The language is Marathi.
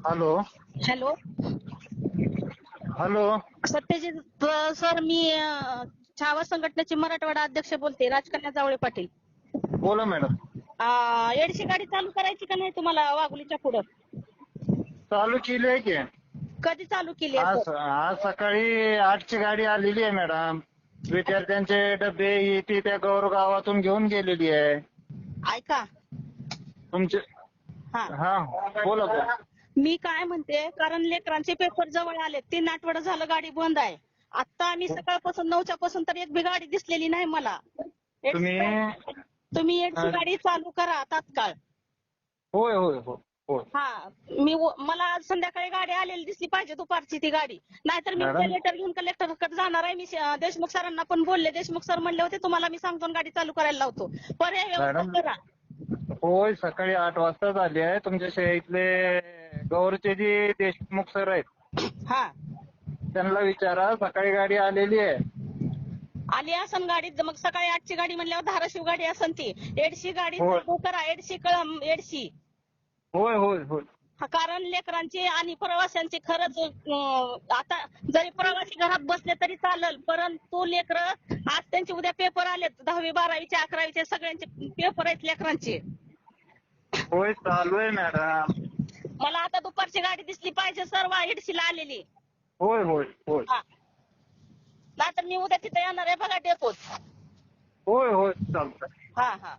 Hello. Hello. Hello. Satyajit sir मी अ, छावा संघटनेचे मराठवाडा अध्यक्ष बोलते राजकन्या जावळे पाटील. बोला मॅडम. अ, एडशी गाडी चालू करायची का नाही तुम्हाला वाघुलीच्या पुढं? चालू केली आहे की. कधी चालू केली आहे आज सर? आज सकाळी आठची गाडी आलेली आहे मॅडम. विद्यार्थ्यांचे डबे ही ती त्या गौर गावातून घेऊन गेलेली आहे. ऐका. तुमचे हा. हा बोला बोला. मी काय म्हणते कारण लेकरांचे पेपर जवळ आले तीन आठवडं झालं गाडी बंद आहे. आता आम्ही सकाळपासून नऊच्या पासून तर एक बी गाडी दिसलेली नाही मला. तुम्ही एडशी हा. गाडी चालू करा तात्काळ. होय होय होय. हा मी व- मला आज संध्याकाळी गाडी आलेली दिसली पाहिजे दुपारची ती गाडी. नाहीतर मी मॅडम. लेटर घेऊन कलेक्टरकडे जाणार आहे. मी श- देशमुख सरांना पण बोलले. देशमुख सर म्हणले होते तुम्हाला मी सांगतो आणि गाडी चालू करायला लावतो. पर्याय व्यवस्था मॅडम. करा. होय सकाळी आठ वाजता झाली आहे. तुमच्या शाळेतले गौरचे जे देशमुख सर आहेत हा. त्यांना विचारा सकाळी गाडी आलेली आहे. आली असन गाडी मग सकाळी आठची गाडी म्हणल्यावर धाराशिव गाडी असन ती. एडशी गाडी होय. करा एडशी कळम एडशी. होय होय होय. हा, कारण लेकरांचे आणि प्रवाशांचे खरंच अं, आता जरी प्रवासी घरात बसले तरी चालेल परंतु लेकर आज त्यांचे उद्या पेपर आलेत दहावी बारावीचे अकरावीचे सगळ्यांचे पेपर आहेत लेकरांचे. होय चालू आहे मॅडम मला आता दुपारची गाडी दिसली पाहिजे सर्व एडशीला आलेली. होय होय होय. हा. नाहीतर मी उद्या तिथे येणार आहे बघा डेपोत. होय होय चालतंय. हा हा.